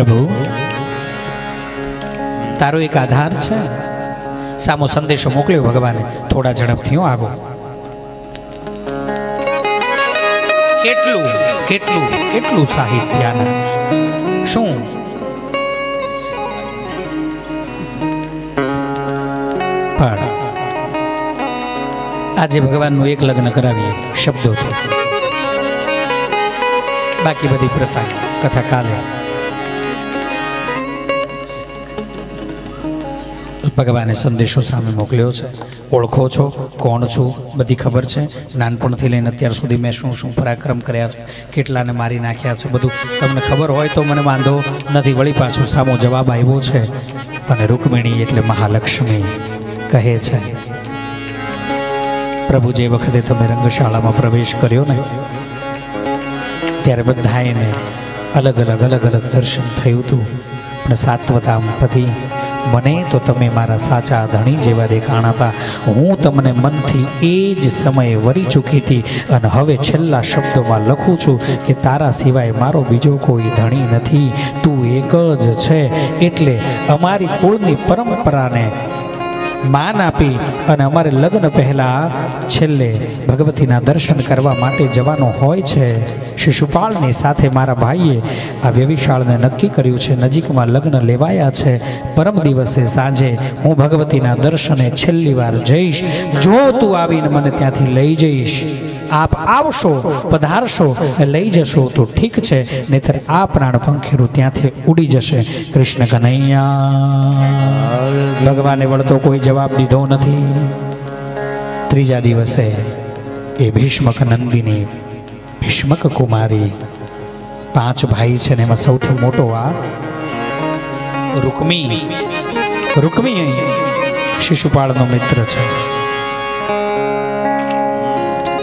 પ્રભુ, તારો એક આધાર છે. સામો સંદેશો મોકલ્યો ભગવાને, થોડા ઝડપથી હું, આવો. કેટલું કેટલું કેટલું સાહિત્યના? શું? પણ આજે ભગવાનનું એક લગ્ન કરાવીએ, શબ્દોથી. બાકી બધી પ્રસંગ કથા કાલે. ભગવાને સંદેશો સામે મોકલ્યો છે. ઓળખો છો? કોણ છું? બધી ખબર છે. નાનપણથી લઈને અત્યાર સુધી મેં શું શું પરાક્રમ કર્યા છે? કેટલાને મારી નાખ્યા છે? બધું તમને ખબર હોય તો મને વાંધો નથી. વળી પાછું સામો જવાબ આવ્યો છે અને રૂકમિણી એટલે મહાલક્ષ્મી કહે છે, પ્રભુ, જે વખતે તમે રંગશાળામાં પ્રવેશ કર્યો ને, ત્યારે બધાને અલગ અલગ અલગ અલગ દર્શન થયું હતું પણ સાત્વતામ પતિ મને તો તમે મારા સાચા ધણી જેવા દેખાણા હતા. હું તમને મનથી એ જ સમયે વરી ચૂકી હતી અને હવે છેલ્લા શબ્દોમાં લખું છું કે તારા સિવાય મારો બીજો કોઈ ધણી નથી. તું એક જ છે. એટલે અમારી કુળની પરંપરાને માન આપી અને અમારે લગ્ન પહેલાં છેલ્લે ભગવતીના દર્શન કરવા માટે જવાનું હોય છે. શિશુપાળની સાથે મારા ભાઈએ આ વ્યવિશાળને નક્કી કર્યું છે, નજીકમાં લગ્ન લેવાયા છે. પરમ દિવસે સાંજે હું ભગવતીના દર્શને છેલ્લી વાર જઈશ. જો તું આવીને મને ત્યાંથી લઈ જઈશ, આપ આવશો, પધારશો, લઈ જશો તો ઠીક છે, નહીતર આ પ્રાણ પંખીરું ત્યાંથી ઉડી જશે. કૃષ્ણ કનૈયા, ભગવાને વળતો કોઈ જવાબ દીધો નથી. ત્રીજા દિવસે એ ભીષ્મક નંદિની ભીષ્મક કુમારી? પાંચ ભાઈ છે ને એમાં સૌથી મોટો આ. રૂકમી. રૂકમી શિશુપાળનો મિત્ર છે.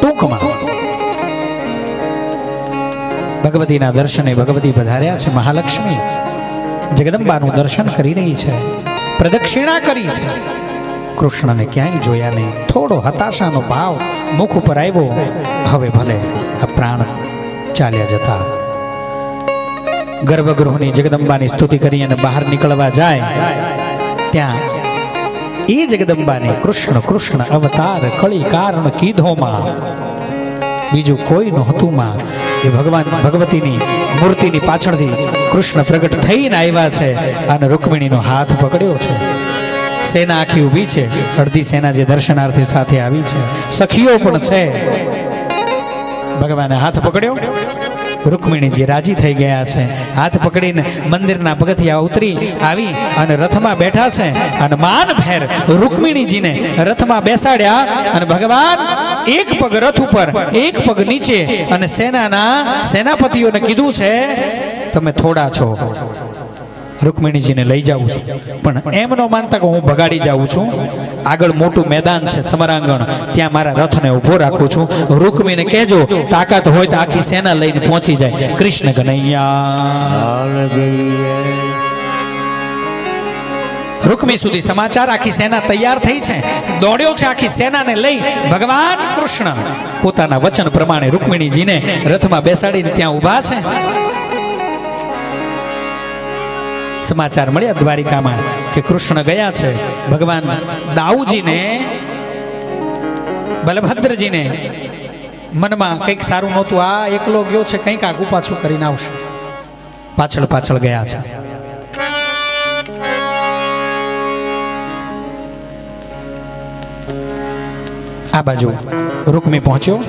ટૂંકમાં. ભગવતીના દર્શને ભગવતી પધાર્યા છે મહાલક્ષ્મી. જગદંબાનું દર્શન કરી રહી છે. પ્રદક્ષિણા કરી છે. કૃષ્ણને ક્યાંય જોયા નહીં. થોડો હતાશાનો ભાવ મુખ ઉપર આવ્યો. હવે ભલે આ પ્રાણ ચાલ્યા જતા. ગર્ભગૃહની જગદંબાની સ્તુતિ કરી અને બહાર નીકળવા જાય. ત્યાં એ જગદંબાને કૃષ્ણ કૃષ્ણ, અવતાર, કળી, કારણ કીધોમાં. બીજું કોઈ નહોતું માં. એ ભગવાન ભગવતીની મૂર્તિની પાછળથી કૃષ્ણ પ્રગટ થઈને આવ્યા છે અને રૂકમિણીનો હાથ પકડ્યો છે. સેના આખી ઊભી છે. અડધી સેના જે દર્શનાર્થે સાથે આવી છે. સખીઓ પણ છે. ભગવાને હાથ પકડ્યો. રૂકમિણીજી રાજી થઈ ગયા છે. હાથ પકડીને મંદિરના પગથિયા ઉતરી આવી અને રથમાં બેઠા છે. અને માન ભેર રૂકમિણીજીને રથમાં બેસાડ્યા અને ભગવાન એક પગ રથ ઉપર, એક પગ નીચે અને સેનાના સેનાપતિઓને કીધું છે, તમે થોડા છો. રૂકમિણીજીને લઈ જાઉં છું. પણ એમ ન માનતા કે હું ભગાડી જાઉં છું. આગળ મોટું મેદાન છે સમરાંગણ. ત્યાં મારા રથને ઊભો રાખું છું. રૂકમીને કહેજો, તાકાત હોય તો આખી સેના લઈને પહોંચી જાય. કૃષ્ણ કનૈયા. રૂકમી સુધી સમાચાર, આખી સેના તૈયાર થઈ છે. દોડ્યો છે આખી સેનાને લઈ. ભગવાન કૃષ્ણ. પોતાના વચન પ્રમાણે રૂકમિણીજીને રથમાં બેસાડીને ત્યાં ઊભા છે. સમાચાર મળ્યા દ્વારિકામાં કે કૃષ્ણ ગયા છે. ભગવાન દાઉજીને બલભદ્રજીને મનમાં કંઈક સારું નહોતું. આ એકલો ગયો છે, કંઈક આગુ પાછું કરીને આવશે. પાછળ પાછળ ગયા છે. આ બાજુ રૂકમી પહોંચ્યો.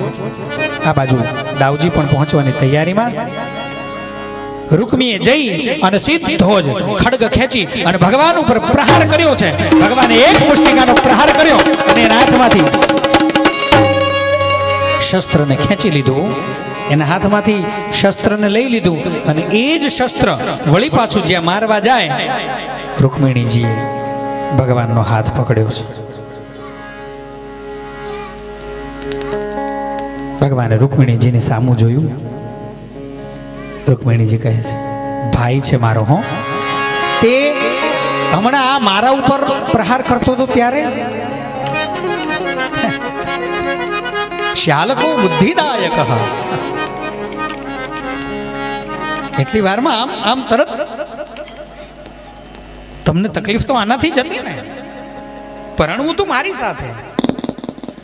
આ બાજુ દાઉજી પણ પહોંચવાની તૈયારીમાં. રૂકમીએ જઈ અને સીધો ખડગ ખેંચી અને ભગવાન ઉપર પ્રહાર કર્યો છે. ભગવાને એક મુષ્ટિકાનો પ્રહાર કર્યો અને એના હાથમાંથી શસ્ત્રને ખેંચી લીધું. એના હાથમાંથી શસ્ત્રને લઈ લીધું અને એ જ શસ્ત્ર વળી પાછું જ્યાં મારવા જાય, રૂકમિણીજીએ ભગવાનનો હાથ પકડ્યો છે. ભગવાને રૂકમિણીજીની સામું જોયું. રૂકમિણીજી કહે છે, ભાઈ છે મારો, હો. તે હમણાં મારા ઉપર પ્રહાર કરતો હતો ત્યારે? શ્યાલકો બુદ્ધિદાયક એટલી વારમાં આમ આમ તરત તમને તકલીફ તો આનાથી જ હતી ને પરણવું તું મારી સાથે.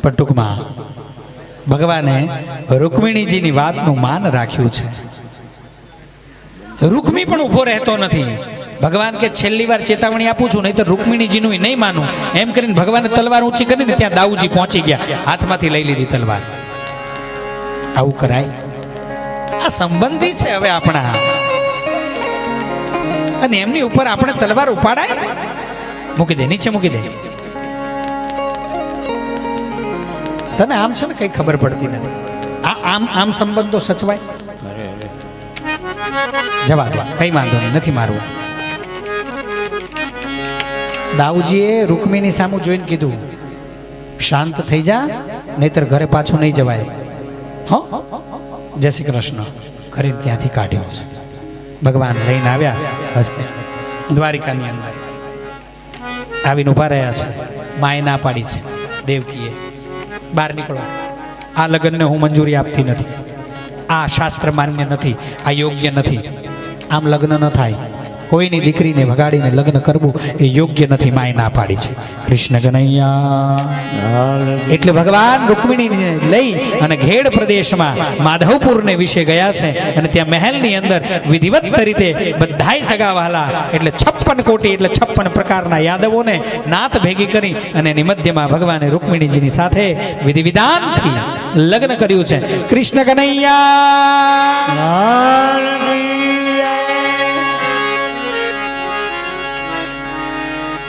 પણ ટૂંકમાં ભગવાને રૂકમિણીજીની વાતનું માન રાખ્યું છે. રૂકમી પણ ઊભો રહેતો નથી. ભગવાન કે છેલ્લી વાર ચેતવણી આપું છું નહીં તો રૂકમિણીજીનું નહીં માનું. એમ કરીને ભગવાને તલવાર ઊંચી કરીને ત્યાં દાઉજી પહોંચી ગયા. હાથમાંથી લઈ લીધી તલવાર. આવું કરાય? આ સંબંધી છે હવે આપણા. અને એમની ઉપર આપણે તલવાર ઉપાડાય? મૂકી દે, નીચે મૂકી દે. તને આમ છે ને કઈ ખબર પડતી નથી. આ આમ આમ સંબંધો સચવાય? જવા દો. કઈ વાંધો નથી મારવું. દાઉજીએ રૂકમીની સામું જોઈને કીધું, શાંત થઈ જા, નહીતર ઘરે પાછું નહીં જવાય. હો? જય શ્રી કૃષ્ણ. ઘરે ત્યાંથી કાઢ્યો છે. ભગવાન લઈને આવ્યા હસ્તે. દ્વારિકાની અંદર. આવીને ઊભા રહ્યા છે. માએ ના પાડી છે. દેવકીએ બહાર નીકળો. આ લગ્નને હું મંજૂરી આપતી નથી. આ શાસ્ત્ર માન્ય નથી, આ યોગ્ય નથી. આમ લગ્ન ન થાય. કોઈની દીકરીને વગાડીને લગ્ન કરવું એ યોગ્ય નથી માય ના પાડી છે. કૃષ્ણ કનૈયા, એટલે ભગવાન રૂકમિણીને લઈ અને ઘેડ પ્રદેશમાં માધવપુરને વિશે ગયા છે અને ત્યાં મહેલની અંદર વિધિવત રીતે બધાય સગાવાલા, એટલે છપ્પન કોટી, એટલે છપ્પન પ્રકારના યાદવોને નાત ભેગી કરી અને એની મધ્યમાં ભગવાને રૂકમિણીજીની સાથે વિધિ વિધાનથી લગ્ન કર્યું છે. કૃષ્ણ કનૈયા!